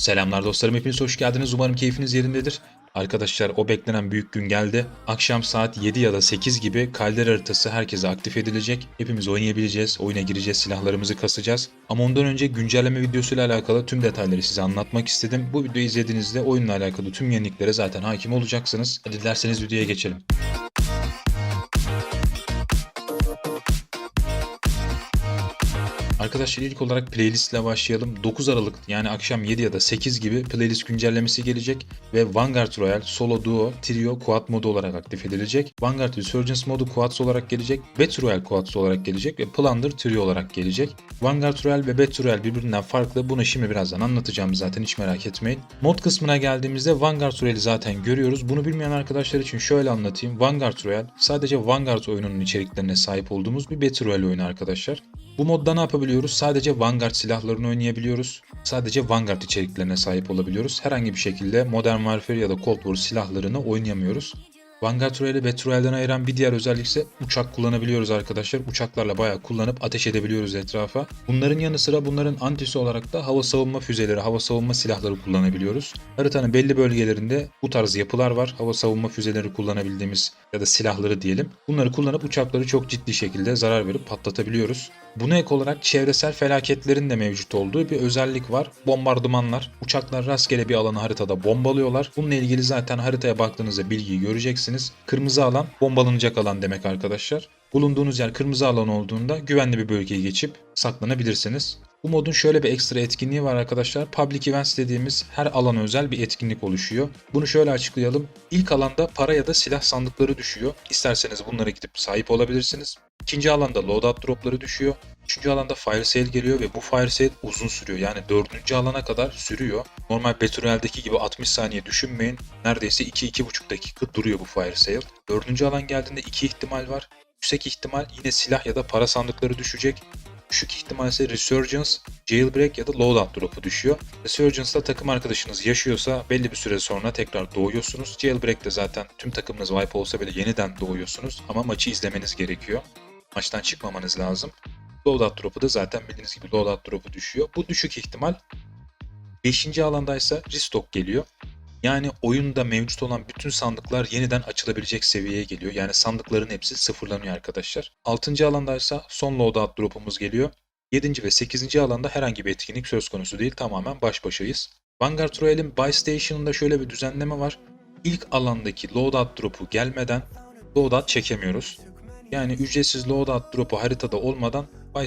Selamlar dostlarım hepiniz hoş geldiniz. Umarım keyfiniz yerindedir. Arkadaşlar o beklenen büyük gün geldi. Akşam saat 7 ya da 8 gibi kalder haritası herkese aktif edilecek. Hepimiz oynayabileceğiz, oyuna gireceğiz, silahlarımızı kasacağız. Ama ondan önce güncelleme videosuyla alakalı tüm detayları size anlatmak istedim. Bu videoyu izlediğinizde oyunla alakalı tüm yeniliklere zaten hakim olacaksınız. Hadi dilerseniz videoya geçelim. Arkadaşlar ilk olarak playlist ile başlayalım. 9 Aralık yani akşam 7 ya da 8 gibi playlist güncellemesi gelecek ve Vanguard Royal, Solo Duo, Trio, Quad modu olarak aktif edilecek. Vanguard Resurgence modu Quads olarak gelecek. Battle Royale Quads olarak gelecek ve Plunder Trio olarak gelecek. Vanguard Royal ve Battle Royale birbirinden farklı. Bunu şimdi birazdan anlatacağım zaten hiç merak etmeyin. Mod kısmına geldiğimizde Vanguard Royale'i zaten görüyoruz. Bunu bilmeyen arkadaşlar için şöyle anlatayım. Vanguard Royale sadece Vanguard oyununun içeriklerine sahip olduğumuz bir Battle Royale oyunu arkadaşlar. Bu modda ne yapabiliyoruz? Sadece Vanguard silahlarını oynayabiliyoruz. Sadece Vanguard içeriklerine sahip olabiliyoruz. Herhangi bir şekilde Modern Warfare ya da Cold War silahlarını oynayamıyoruz. Vanguard Royale'i Battle Royale'den ayıran bir diğer özellik ise uçak kullanabiliyoruz arkadaşlar. Uçaklarla bayağı kullanıp ateş edebiliyoruz etrafa. Bunların yanı sıra bunların antisi olarak da hava savunma füzeleri, hava savunma silahları kullanabiliyoruz. Haritanın belli bölgelerinde bu tarz yapılar var. Hava savunma füzeleri kullanabildiğimiz ya da silahları diyelim. Bunları kullanıp uçakları çok ciddi şekilde zarar verip patlatabiliyoruz. Buna ek olarak çevresel felaketlerin de mevcut olduğu bir özellik var. Bombardımanlar. Uçaklar rastgele bir alanı haritada bombalıyorlar. Bununla ilgili zaten haritaya baktığınızda bilgiyi göreceksiniz. Kırmızı alan bombalanacak alan demek arkadaşlar. Bulunduğunuz yer kırmızı alan olduğunda güvenli bir bölgeye geçip saklanabilirsiniz. Bu modun şöyle bir ekstra etkinliği var arkadaşlar. Public Events dediğimiz her alana özel bir etkinlik oluşuyor. Bunu şöyle açıklayalım. İlk alanda para ya da silah sandıkları düşüyor. İsterseniz bunlara gidip sahip olabilirsiniz. İkinci alanda loadout dropları düşüyor. Üçüncü alanda fire sale geliyor ve bu fire sale uzun sürüyor. Yani dördüncü alana kadar sürüyor. Normal Battle gibi 60 saniye düşünmeyin. Neredeyse 2-2,5 dakika duruyor bu fire sale. Dördüncü alan geldiğinde iki ihtimal var. Yüksek ihtimal yine silah ya da para sandıkları düşecek. Düşük ihtimal ise Resurgence, Jailbreak ya da Loadout drop'u düşüyor. Resurgence'da takım arkadaşınız yaşıyorsa belli bir süre sonra tekrar doğuyorsunuz. Jailbreak'te zaten tüm takımınız wipe olsa bile yeniden doğuyorsunuz ama maçı izlemeniz gerekiyor. Maçtan çıkmamanız lazım. Loadout drop'u da zaten bildiğiniz gibi loadout drop'u düşüyor. Bu düşük ihtimal. 5. alandaysa restock geliyor. Yani oyunda mevcut olan bütün sandıklar yeniden açılabilecek seviyeye geliyor. Yani sandıkların hepsi sıfırlanıyor arkadaşlar. 6. alandaysa son loadout drop'umuz geliyor. 7. ve 8. alanda herhangi bir etkinlik söz konusu değil. Tamamen baş başayız. Vanguard Royale'in Buy Station'ında şöyle bir düzenleme var. İlk alandaki loadout drop'u gelmeden loadout çekemiyoruz. Yani ücretsiz loadout drop'u haritada olmadan Buy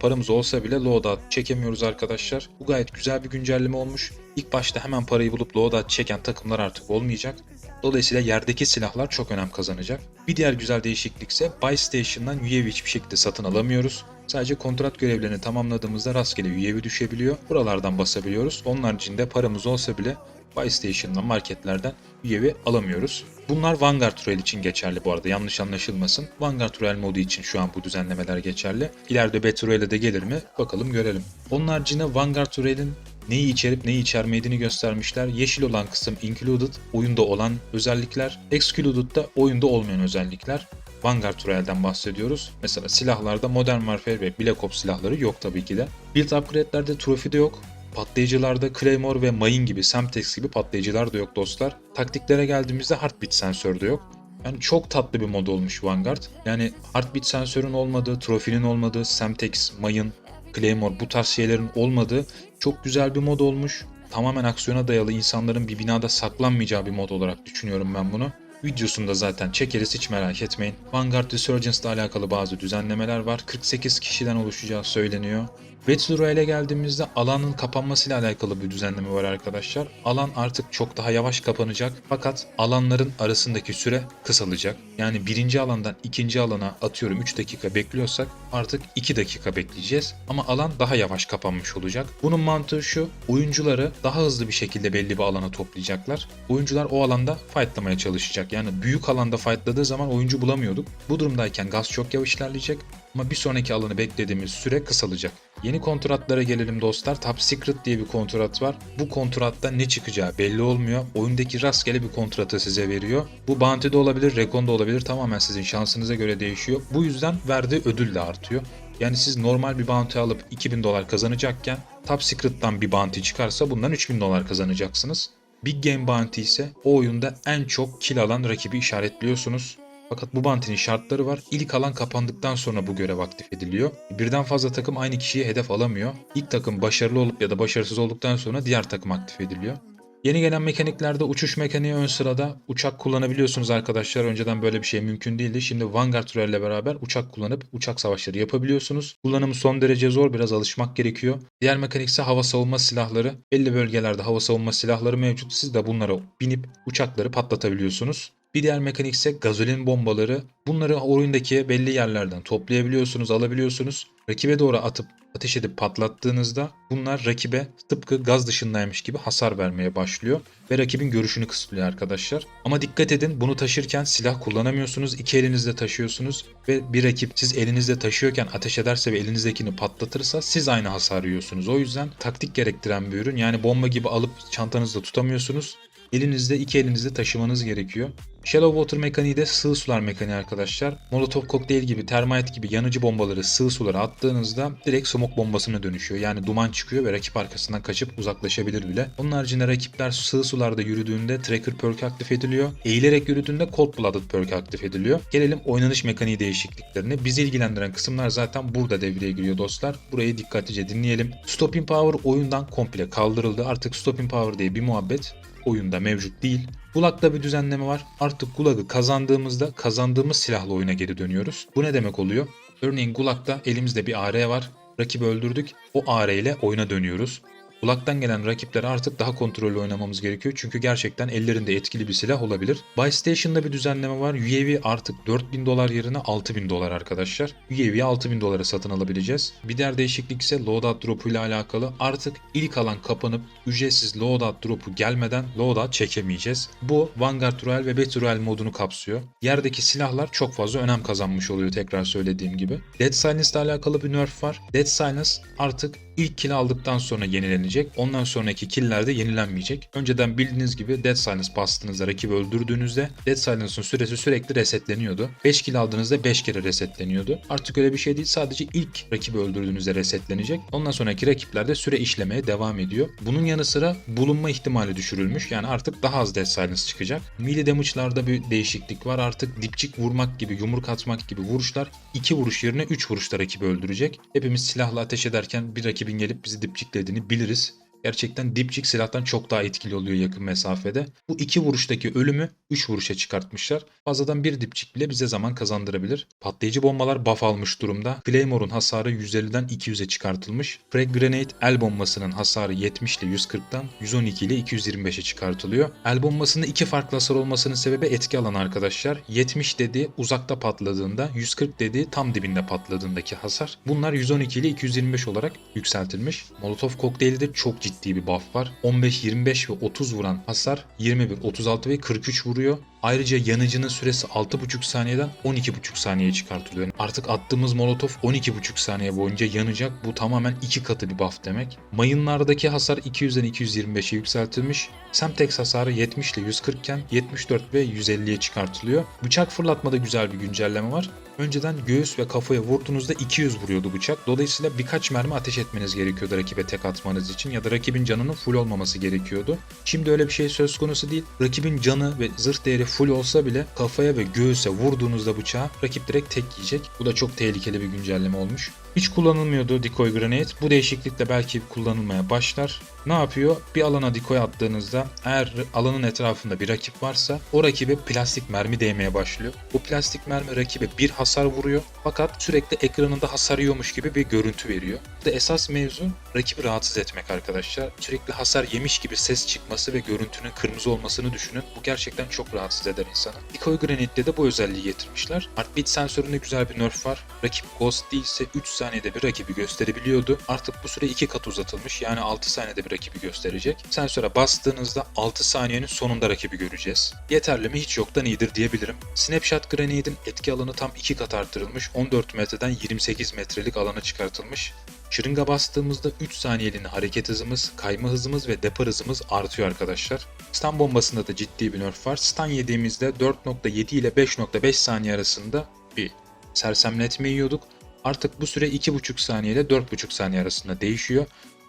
paramız olsa bile loadout çekemiyoruz arkadaşlar. Bu gayet güzel bir güncelleme olmuş. İlk başta hemen parayı bulup loadout çeken takımlar artık olmayacak. Dolayısıyla yerdeki silahlar çok önem kazanacak. Bir diğer güzel değişiklik ise Buy Station'dan UAV hiçbir şekilde satın alamıyoruz. Sadece kontrat görevlerini tamamladığımızda rastgele UAV düşebiliyor. Buralardan basabiliyoruz. Onun haricinde paramız olsa bile Buy Station'dan marketlerden UAV alamıyoruz. Bunlar Vanguard Royale için geçerli bu arada yanlış anlaşılmasın. Vanguard Royale modu için şu an bu düzenlemeler geçerli. İleride Battle Royale'e de gelir mi? Bakalım görelim. Onun haricinde Vanguard Royale'in neyi içerip neyi içermediğini göstermişler. Yeşil olan kısım included, oyunda olan özellikler. Excluded da oyunda olmayan özellikler. Vanguard Royale'den bahsediyoruz. Mesela silahlarda Modern Warfare ve Black Ops silahları yok tabii ki de. Build upgrade'lerde trofi de yok. Patlayıcılarda Claymore ve Mayın gibi, Semtex gibi patlayıcılar da yok dostlar. Taktiklere geldiğimizde Heartbeat sensörü de yok. Yani çok tatlı bir mod olmuş Vanguard. Yani Heartbeat sensörün olmadığı, trofinin olmadığı, Semtex, Mayın, Claymore bu tarz şeylerin olmadığı çok güzel bir mod olmuş. Tamamen aksiyona dayalı insanların bir binada saklanmayacağı bir mod olarak düşünüyorum ben bunu. Videosunda zaten çekeriz hiç merak etmeyin. Vanguard Resurgence ile alakalı bazı düzenlemeler var. 48 kişiden oluşacağı söyleniyor. Battle Royale'e geldiğimizde alanın kapanmasıyla alakalı bir düzenleme var arkadaşlar. Alan artık çok daha yavaş kapanacak fakat alanların arasındaki süre kısalacak. Yani birinci alandan ikinci alana atıyorum 3 dakika bekliyorsak artık 2 dakika bekleyeceğiz. Ama alan daha yavaş kapanmış olacak. Bunun mantığı şu oyuncuları daha hızlı bir şekilde belli bir alana toplayacaklar. Oyuncular o alanda fightlamaya çalışacak. Yani büyük alanda fightladığı zaman oyuncu bulamıyorduk. Bu durumdayken gaz çok yavaş ilerleyecek ama bir sonraki alanı beklediğimiz süre kısalacak. Yeni kontratlara gelelim dostlar. Top Secret diye bir kontrat var. Bu kontratta ne çıkacağı belli olmuyor. Oyundaki rastgele bir kontratı size veriyor. Bu bounty de olabilir, recon da olabilir. Tamamen sizin şansınıza göre değişiyor. Bu yüzden verdiği ödül de artıyor. Yani siz normal bir bounty alıp 2000 dolar kazanacakken Top Secret'tan bir bounty çıkarsa bundan 3000 dolar kazanacaksınız. Big Game Bounty ise o oyunda en çok kill alan rakibi işaretliyorsunuz. Fakat bu bounty'nin şartları var. İlk alan kapandıktan sonra bu görev aktif ediliyor. Birden fazla takım aynı kişiye hedef alamıyor. İlk takım başarılı olup ya da başarısız olduktan sonra diğer takım aktif ediliyor. Yeni gelen mekaniklerde uçuş mekaniği ön sırada. Uçak kullanabiliyorsunuz arkadaşlar. Önceden böyle bir şey mümkün değildi. Şimdi Vanguard Royal ile beraber uçak kullanıp uçak savaşları yapabiliyorsunuz. Kullanımı son derece zor. Biraz alışmak gerekiyor. Diğer mekanik ise hava savunma silahları. Belli bölgelerde hava savunma silahları mevcut. Siz de bunlara binip uçakları patlatabiliyorsunuz. Bir diğer mekanik ise gazolin bombaları. Bunları oyundaki belli yerlerden toplayabiliyorsunuz, alabiliyorsunuz. Rakibe doğru atıp ateş edip patlattığınızda bunlar rakibe tıpkı gaz dışındaymış gibi hasar vermeye başlıyor ve rakibin görüşünü kısıtlıyor arkadaşlar. Ama dikkat edin bunu taşırken silah kullanamıyorsunuz. iki elinizde taşıyorsunuz ve bir rakip siz elinizde taşıyorken ateş ederse ve elinizdekini patlatırsa siz aynı hasar yiyorsunuz. O yüzden taktik gerektiren bir ürün. Yani bomba gibi alıp çantanızda tutamıyorsunuz. Elinizde iki elinizde taşımanız gerekiyor. Shallow Water mekaniği de sığ sular mekaniği arkadaşlar. Molotov kokteyl gibi, termite gibi yanıcı bombaları sığ sulara attığınızda direkt smoke bombasına dönüşüyor. Yani duman çıkıyor ve rakip arkasından kaçıp uzaklaşabilir bile. Onun haricinde rakipler sığ sularda yürüdüğünde Tracker perk aktif ediliyor. Eğilerek yürüdüğünde Cold Blooded perk aktif ediliyor. Gelelim oynanış mekaniği değişikliklerine. Bizi ilgilendiren kısımlar zaten burada devreye giriyor dostlar. Burayı dikkatlice dinleyelim. Stopping Power oyundan komple kaldırıldı. Artık Stopping Power diye bir muhabbet oyunda mevcut değil. Gulag'da bir düzenleme var. Artık Gulag'ı kazandığımızda kazandığımız silahla oyuna geri dönüyoruz. Bu ne demek oluyor? Örneğin Gulag'da elimizde bir AR var. Rakibi öldürdük. O AR ile oyuna dönüyoruz. Kulaktan gelen rakipler artık daha kontrollü oynamamız gerekiyor çünkü gerçekten ellerinde etkili bir silah olabilir. Buy Station'da bir düzenleme var. UAV artık 4000 dolar yerine 6000 dolar arkadaşlar. UAV'yi 6000 dolara satın alabileceğiz. Bir diğer değişiklik ise loadout drop'u ile alakalı. Artık ilk alan kapanıp ücretsiz loadout drop'u gelmeden loadout çekemeyeceğiz. Bu Vanguard Royal ve Battle Royale modunu kapsıyor. Yerdeki silahlar çok fazla önem kazanmış oluyor tekrar söylediğim gibi. Dead Silence ile alakalı bir nerf var. Dead Silence artık ilk kill aldıktan sonra yenilenecek. Ondan sonraki killer de yenilenmeyecek. Önceden bildiğiniz gibi Dead Silence bastığınızda rakibi öldürdüğünüzde Dead Silence'ın süresi sürekli resetleniyordu. 5 kill aldığınızda 5 kere resetleniyordu. Artık öyle bir şey değil. Sadece ilk rakibi öldürdüğünüzde resetlenecek. Ondan sonraki rakiplerde süre işlemeye devam ediyor. Bunun yanı sıra bulunma ihtimali düşürülmüş. Yani artık daha az Dead Silence çıkacak. Melee damage'larda bir değişiklik var. Artık dipçik vurmak gibi, yumruk atmak gibi vuruşlar 2 vuruş yerine 3 vuruşta rakibi öldürecek. Hepimiz silahla ateş ederken bir rakibin gelip bizi dipçiklediğini biliriz. Gerçekten dipçik silahtan çok daha etkili oluyor yakın mesafede. Bu iki vuruştaki ölümü 3 vuruşa çıkartmışlar. Fazladan bir dipçik bile bize zaman kazandırabilir. Patlayıcı bombalar buff almış durumda. Claymore'un hasarı 150'den 200'e çıkartılmış. Frag Grenade el bombasının hasarı 70 ile 140'tan 112 ile 225'e çıkartılıyor. El bombasında iki farklı hasar olmasının sebebi etki alan arkadaşlar. 70 dediği uzakta patladığında, 140 dediği tam dibinde patladığındaki hasar. Bunlar 112 ile 225 olarak yükseltilmiş. Molotov kokteyli de çok ciddi bir buff var. 15, 25 ve 30 vuran hasar 21, 36 ve 43 vuruyor. Ayrıca yanıcının süresi 6,5 saniyeden 12,5 saniyeye çıkartılıyor. Yani artık attığımız molotof 12,5 saniye boyunca yanacak. Bu tamamen iki katı bir buff demek. Mayınlardaki hasar 200'den 225'e yükseltilmiş. Semtex hasarı 70 ile 140 iken 74 ve 150'ye çıkartılıyor. Bıçak fırlatmada güzel bir güncelleme var. Önceden göğüs ve kafaya vurduğunuzda 200 vuruyordu bıçak. Dolayısıyla birkaç mermi ateş etmeniz gerekiyordu rakibe tek atmanız için ya da rakibin canının full olmaması gerekiyordu. Şimdi öyle bir şey söz konusu değil. Rakibin canı ve zırh değeri full olsa bile kafaya ve göğüse vurduğunuzda bıçağı rakip direkt tek yiyecek. Bu da çok tehlikeli bir güncelleme olmuş. Hiç kullanılmıyordu decoy grenade. Bu değişiklikle belki kullanılmaya başlar. Ne yapıyor? Bir alana decoy attığınızda eğer alanın etrafında bir rakip varsa o rakibe plastik mermi değmeye başlıyor. Bu plastik mermi rakibe bir hasar vuruyor fakat sürekli ekranında hasar yiyormuş gibi bir görüntü veriyor. Burada esas mevzu rakibi rahatsız etmek arkadaşlar. Sürekli hasar yemiş gibi ses çıkması ve görüntünün kırmızı olmasını düşünün. Bu gerçekten çok rahatsız eder insanı. Decoy Grenade'de de bu özelliği getirmişler. Heartbeat sensöründe güzel bir nerf var. Rakip Ghost değilse 3 saniyede bir rakibi gösterebiliyordu. Artık bu süre 2 kat uzatılmış. Yani 6 saniyede bir rakibi gösterecek. Sensöre bastığınızda 6 saniyenin sonunda rakibi göreceğiz. Yeterli mi? Hiç yoktan iyidir diyebilirim. Snapshot Grenade'in etki alanı tam 2 kat arttırılmış. 14 metreden 28 metrelik alana çıkartılmış. Şırınga bastığımızda 3 saniyeliğine hareket hızımız, kayma hızımız ve depar hızımız artıyor arkadaşlar. Stun bombasında da ciddi bir nerf var. Stun yediğimizde 4.7 ile 5.5 saniye arasında bir sersemletme yiyorduk. Artık bu süre 2,5 saniye ile 4,5 saniye arasında değişiyor.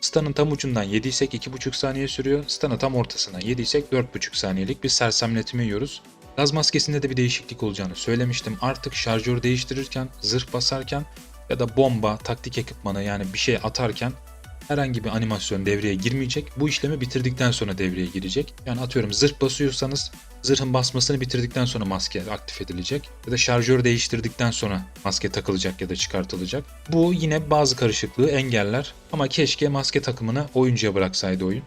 Stun'ın tam ucundan yediysek 2,5 saniye sürüyor. Stun'ı tam ortasından yediysek 4,5 saniyelik bir sersemletme yiyoruz. Gaz maskesinde de bir değişiklik olacağını söylemiştim. Artık şarjör değiştirirken, zırh basarken ya da bomba, taktik ekipmana yani bir şey atarken herhangi bir animasyon devreye girmeyecek. Bu işlemi bitirdikten sonra devreye girecek. Yani atıyorum zırh basıyorsanız zırhın basmasını bitirdikten sonra maske aktif edilecek. Ya da şarjör değiştirdikten sonra maske takılacak ya da çıkartılacak. Bu yine bazı karışıklığı engeller ama keşke maske takımını oyuncuya bıraksaydı oyun.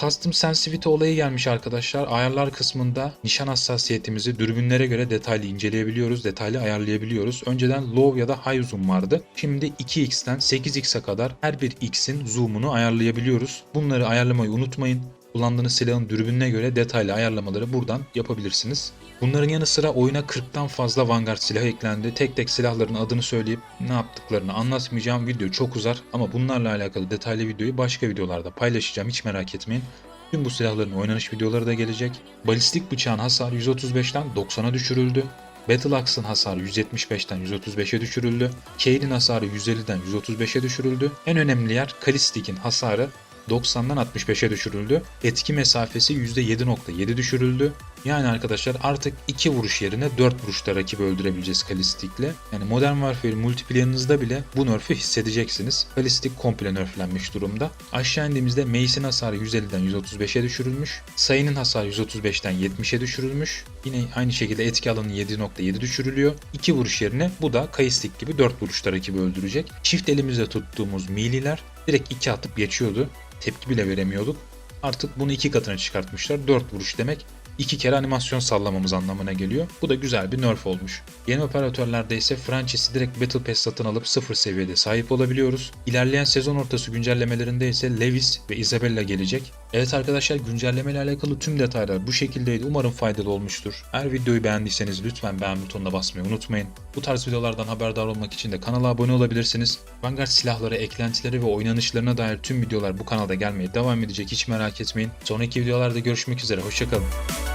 Custom Sensitivity olayı gelmiş arkadaşlar. Ayarlar kısmında nişan hassasiyetimizi dürbünlere göre detaylı inceleyebiliyoruz, detaylı ayarlayabiliyoruz. Önceden low ya da high zoom vardı. Şimdi 2x'ten 8x'e kadar her bir x'in zoom'unu ayarlayabiliyoruz. Bunları ayarlamayı unutmayın. Kullandığınız silahın dürbününe göre detaylı ayarlamaları buradan yapabilirsiniz. Bunların yanı sıra oyuna 40'tan fazla Vanguard silah eklendi. Tek tek silahların adını söyleyip ne yaptıklarını anlatmayacağım. Video çok uzar ama bunlarla alakalı detaylı videoyu başka videolarda paylaşacağım. Hiç merak etmeyin. Tüm bu silahların oynanış videoları da gelecek. Balistik bıçağın hasarı 135'ten 90'a düşürüldü. Battle Axe'ın hasarı 175'ten 135'e düşürüldü. Kane'in hasarı 150'den 135'e düşürüldü. En önemli yer Kalistik'in hasarı 90'dan 65'e düşürüldü. Etki mesafesi %7.7 düşürüldü. Yani arkadaşlar artık 2 vuruş yerine 4 vuruşta rakibi öldürebileceğiz Kalistik'le. Yani Modern Warfare multiplayer'ınızda bile bu nerf'ü hissedeceksiniz. Kalistik komple nerflenmiş durumda. Aşağı indiğimizde Mace'in hasarı 150'den 135'e düşürülmüş. Sayının hasarı 135'ten 70'e düşürülmüş. Yine aynı şekilde etki alanı 7.7 düşürülüyor. 2 vuruş yerine bu da Kalistik gibi 4 vuruşta rakibi öldürecek. Çift elimizde tuttuğumuz mililer direkt 2 atıp geçiyordu tepki bile veremiyorduk. Artık bunu iki katına çıkartmışlar. 4 vuruş demek iki kere animasyon sallamamız anlamına geliyor. Bu da güzel bir nerf olmuş. Yeni operatörlerde ise franchise direkt Battle Pass satın alıp sıfır seviyede sahip olabiliyoruz. İlerleyen sezon ortası güncellemelerinde ise Levis ve Isabella gelecek. Evet arkadaşlar güncelleme ile alakalı tüm detaylar bu şekildeydi. Umarım faydalı olmuştur. Eğer videoyu beğendiyseniz lütfen beğen butonuna basmayı unutmayın. Bu tarz videolardan haberdar olmak için de kanala abone olabilirsiniz. Vanguard silahları, eklentileri ve oynanışlarına dair tüm videolar bu kanalda gelmeye devam edecek hiç merak etmeyin. Sonraki videolarda görüşmek üzere. Hoşçakalın.